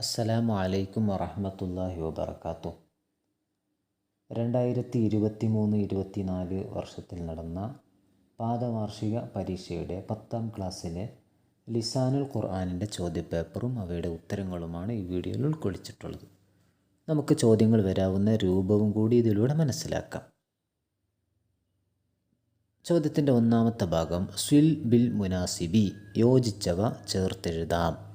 അസ്സലാമു അലൈക്കും വറഹമത്തല്ലാഹി വബർക്കാത്തു രണ്ടായിരത്തി ഇരുപത്തി മൂന്ന് ഇരുപത്തിനാല് വർഷത്തിൽ നടന്ന പാദവാർഷിക പരീക്ഷയുടെ പത്താം ക്ലാസ്സിലെ ലിസാനുൽ ഖുർആാനിന്റെ ചോദ്യപേപ്പറും അവയുടെ ഉത്തരങ്ങളുമാണ് ഈ വീഡിയോയിൽ ഉൾക്കൊള്ളിച്ചിട്ടുള്ളത്. നമുക്ക് ചോദ്യങ്ങൾ വരാവുന്ന രൂപവും കൂടി ഇതിലൂടെ മനസ്സിലാക്കാം. ചോദ്യത്തിന്റെ ഒന്നാമത്തെ ഭാഗം സ്വിൽ ബിൽ മുനാസിബി യോജിച്ചവ ചേർത്തെഴുതാം.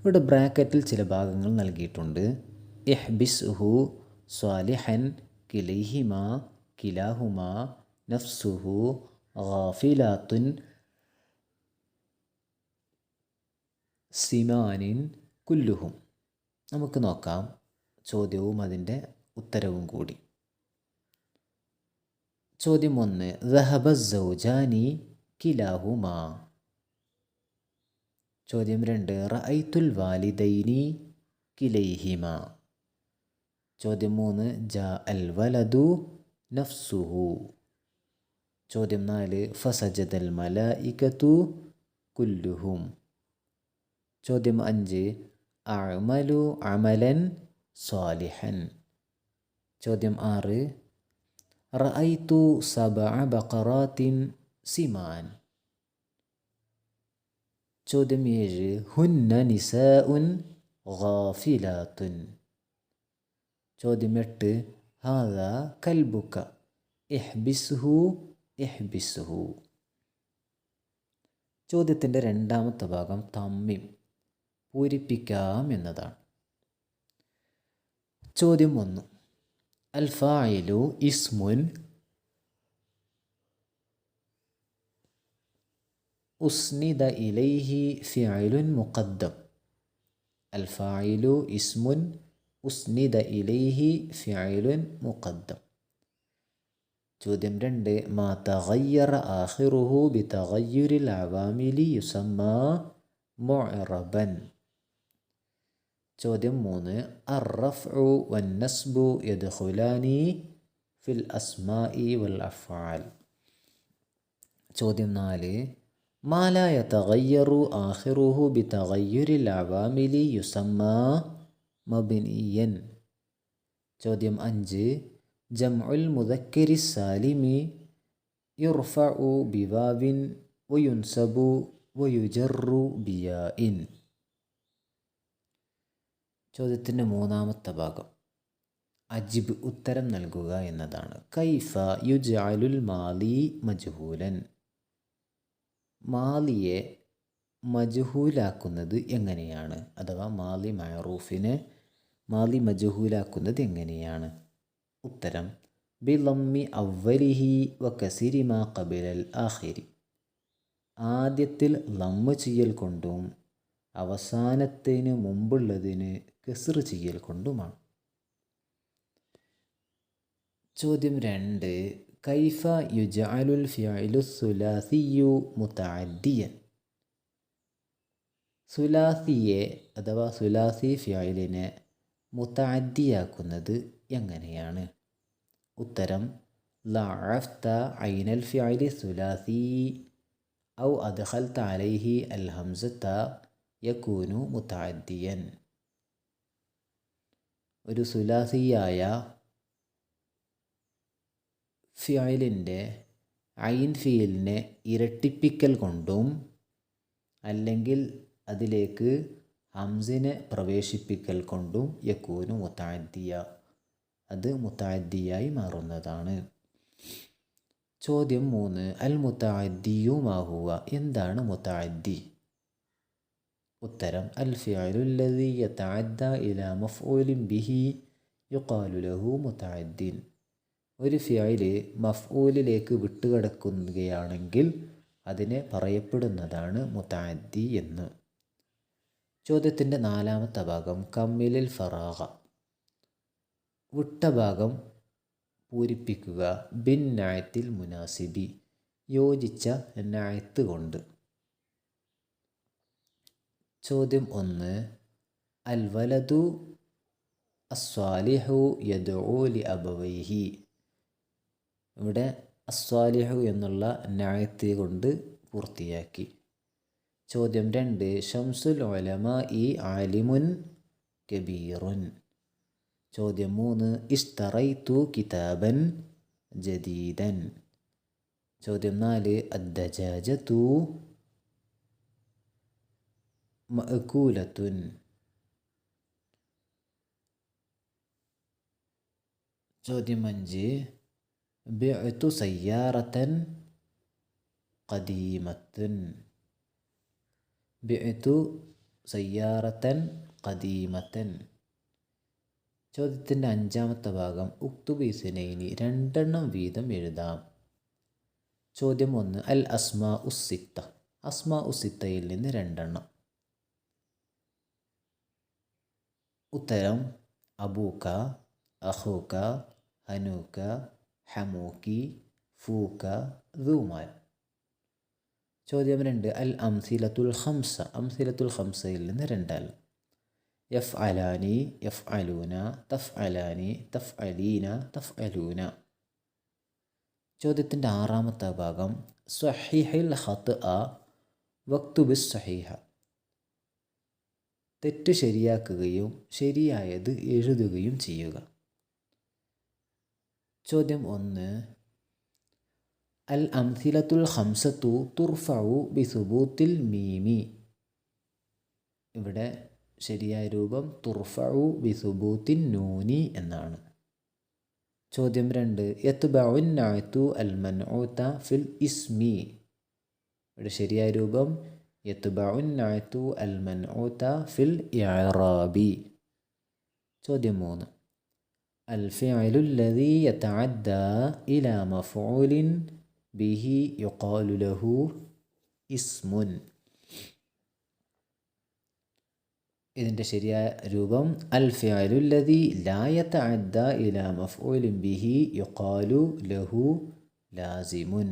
ഇവിടെ ബ്രാക്കറ്റിൽ ചില ഭാഗങ്ങൾ നൽകിയിട്ടുണ്ട്. ഇഹ്ബിസ്ഹു സ്വാലിഹൻ കിലൈഹിമ കിലാഹുമ നഫ്സുഹു ഗാഫിലാത്തുൻ സിമാനിൻ കുല്ലുഹും. നമുക്ക് നോക്കാം ചോദ്യവും അതിന്റെ ഉത്തരവും കൂടി. ചോദ്യം ഒന്ന് ദഹബ സൗജാനി കിലാഹുമാ. ചോദ്യം രണ്ട് റഅയ്ത്തുൽ വാലിദൈനി കിലൈഹിമ. ചോദ്യം മൂന്ന് ജാ അൽ വലദു നഫ്സുഹു. ചോദ്യം നാല് ഫസജദൽ മലായികത്തു കുല്ലുഹും. ചോദ്യം അഞ്ച് അമലു അമലൻ സ്വാലിഹൻ. ചോദ്യം ആറ് റഅയ്തു സബഅ ബഖറാത്തിൻ സിമാൻ. ചോദ്യം ഏഴ് ഹുന്ന നിസാഉൻ ഗാഫിലാത്തുൻ. ചോദ്യം എട്ട് ഹാദ കൽബുക്ക ഇഹ്ബിസ്ഹു ഇഹ്ബിസ്ഹു. ചോദ്യത്തിന്റെ രണ്ടാമത്തെ ഭാഗം തമ്മിം പൂരിപ്പിക്കാം എന്നതാണ്. ചോദ്യം ഒന്ന്. അൽഫായിലു ഇസ്മുൻ أسند إليه فعل مقدم الفاعل اسم أسند إليه فعل مقدم ചോദ്യം രണ്ട് മാ തഗയ്യറ ആഖിറുഹു ബി തഗയ്യുരിൽ അവാമിലി യുസമ്മ മുഅറബൻ ചോദ്യം മൂന്ന് അറഫ്ഉ വന്നസ്ബു യദ്ഖുലാനി ഫിൽ അസ്മാഇ വൽ അഫ്ആൽ ചോദ്യം നാല് ما لا يتغير آخره بتغير العوامل يسمى مبنيا ചോദ്യം അഞ്ച് ജംഉൽ മുദക്കരി സാലിമി യുർഫഉ ബിവാവിൻ വയുൻസബു വയുജറു ബിയാഇൻ ചോദ്യത്തിൻ്റെ മൂന്നാമത്തെ ഭാഗം അജിബ് ഉത്തരം നൽകുക എന്നതാണ് കൈഫ യുജഅലുൽ മാലി മജ്ഹൂലൻ മാലിയെ മജഹൂലാക്കുന്നത് എങ്ങനെയാണ്? അഥവാ മാലി മഅറൂഫിനെ മാലി മജഹൂലാക്കുന്നത് എങ്ങനെയാണ്? ഉത്തരം ബി ലമ്മി അവലിഹി വ കസിരി മാ കബിലൽ ആഹിരി ആദ്യത്തിൽ ലമ്മ ചെയ്യൽ കൊണ്ടും അവസാനത്തിന് മുമ്പുള്ളതിന് കെസർ ചെയ്യൽ കൊണ്ടുമാണ്. ചോദ്യം രണ്ട് കൈഫ യുജഅലുൽ ഫിഅലു സുലാസിയു മുതഅദ്ദിയൻ സുലാസിയെ അഥവാ സുലാസി ഫിഅലിനെ മുതഅദ്ദിയാക്കുന്നത് എങ്ങനെയാണ് ഉത്തരം ലഅഫ്ത ഐനൽ ഫിഅലി സുലാസി ഔ അദ്ഖൽത അലൈഹി അൽ ഹംസത യകൂനു മുതഅദ്ദിയൻ ഒരു സുലാസിയായ ഫിയലിന്റെ ഐൻ ഫീലിനെ ഇരട്ടിപ്പിക്കൽ കൊണ്ടും അല്ലെങ്കിൽ അതിലേക്ക് ഹംസിനെ പ്രവേശിപ്പിക്കൽ കൊണ്ടും യക്കൂനു മുത്താദ്ദിയ അത് മുത്താദ്ദിയായി മാറുന്നതാണ്. ചോദ്യം മൂന്ന് അൽ മുത്താദ്ദിയുമാഹുവ എന്താണ് മുത്താദ്ദി ഉത്തരം അൽ ഫിഅലുല്ലദി യതഅദ്ദ ഇലാ മഫ്ഊലിൻ ബിഹി യുഖാലു ലഹു മുത്താദ്ദിൻ ഒരു ഫിയൽ മഫ്ഊലിലേക്ക് വിട്ടുകിടക്കുകയാണെങ്കിൽ അതിനെ പറയപ്പെടുന്നതാണ് മുതാദി എന്ന്. ചോദ്യത്തിന്റെ നാലാമത്തെ ഭാഗം കമ്മിലിൽ ഫറാഹ വിട്ട ഭാഗം പൂരിപ്പിക്കുക ബിൻ നായത്തിൽ മുനാസിബി. യോജിച്ച നായത്ത് കൊണ്ട്. ചോദ്യം ഒന്ന് അൽ വലതു അസ്വാലിഹു യദോലി അബവൈഹി ഇവിടെ അസ്വാലിഹു എന്നുള്ള നായത്തി കൊണ്ട് പൂർത്തിയാക്കി. ചോദ്യം രണ്ട് ഷംസുൽ ഒലമ ഇ ആലിമുൻ കബീറുൻ. ചോദ്യം മൂന്ന് ഇഷ്തറൈത്തു കിതാബൻ ജദീദൻ. ചോദ്യം നാല് അദ്ദജാജ തു മഅകൂലത്തുൻ. ചോദ്യം അഞ്ച് ബിഅത്തു سيارة قديمة. بعت സയ്യാറത്തൻ قديمة. ചോദ്യത്തിന്റെ അഞ്ചാമത്തെ ഭാഗം ഉക്തുബീസിനൈനി രണ്ടെണ്ണം വീതം എഴുതാം. ചോദ്യം ഒന്ന് അൽ അസ്മാ ഉസിത്ത അസ്മാ ഉസിത്തയിൽ നിന്ന് രണ്ടെണ്ണം. ഉത്തരം അബൂക്ക അഹൂക്ക ഹനൂക്ക ഹമൂക്കി ഫൂക്ക ദൂമാൻ ചോദ്യം രണ്ട്. അൽ അംസിലത്തുൽ ഹംസ അംസിലത്തുൽ ഹംസയിൽ നിന്ന് രണ്ടൽ. യഫ് അലാനി യഫ് അലൂന തഫ് അലാനി തഫ് അലീന തഫ് അലൂന ചോദ്യത്തിന്റെ ആറാമത്തെ ഭാഗം. സ്വഹിഹിൽ ഹത്ത് വക്തു വക്തുബിസ് സഹിഹ തെറ്റ് ശരിയാക്കുകയും ശരിയായത് എഴുതുകയും ചെയ്യുക. ചോദ്യം ഒന്ന്. അൽ അംസിലത്തുൽ ഹംസത്തു തുർഫഉ ബിസുബൂത്തിൽ മീമി. ഇവിടെ ശരിയായ രൂപം തുർഫഉ ബിസുബൂത്തിൻ നൂനി എന്നാണ്. ചോദ്യം രണ്ട്. യത്ബഉൻ നായത്തു അൽ മൻഊത്ത ഫിൽ ഇസ്മി. ഇവിടെ ശരിയായ രൂപം യത്ബഉൻ നായത്തു അൽ മൻഊത്ത ഫിൽ ഇഅറാബി. ചോദ്യം മൂന്ന്. الفعل الذي يتعدى إلى مفعول به يقال له اسم ഇതിൻ്റെ ശരിയായ രൂപം അൽ ഫിഅലുല്ലതി ലാ യതഅദ്ദ ഇലാ മഫ്ഊലിൻ ബിഹി യുഖാലു ലഹു ലാസിമുൻ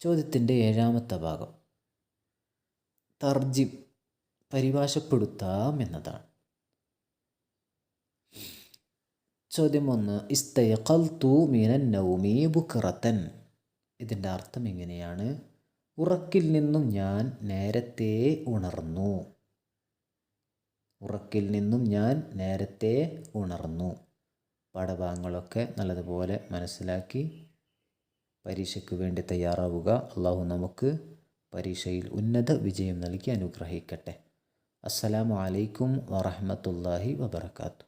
ചോദ്യത്തിൻ്റെ ഏഴാമത്തെ ഭാഗം തർജിം പരിഭാഷപ്പെടുത്താം എന്നതാണ് ചോദ്യം ഒന്ന് ഇസ്തയക്കൽ തൂ മീനൻ നൗമി ബുക്കറത്തൻ ഇതിന്റെ അർത്ഥം എങ്ങനെയാണ്? ഉറക്കിൽ നിന്നും ഞാൻ നേരത്തെ ഉണർന്നു. ഉറക്കിൽ നിന്നും ഞാൻ നേരത്തെ ഉണർന്നു. പാഠഭാഗങ്ങളൊക്കെ നല്ലതുപോലെ മനസ്സിലാക്കി പരീക്ഷയ്ക്ക് വേണ്ടി തയ്യാറാവുക. അള്ളാഹു നമുക്ക് പരീക്ഷയിൽ ഉന്നത വിജയം നൽകി അനുഗ്രഹിക്കട്ടെ. അസ്സലാമു അലൈക്കും വറഹമത്തല്ലാഹി വബർക്കാത്തു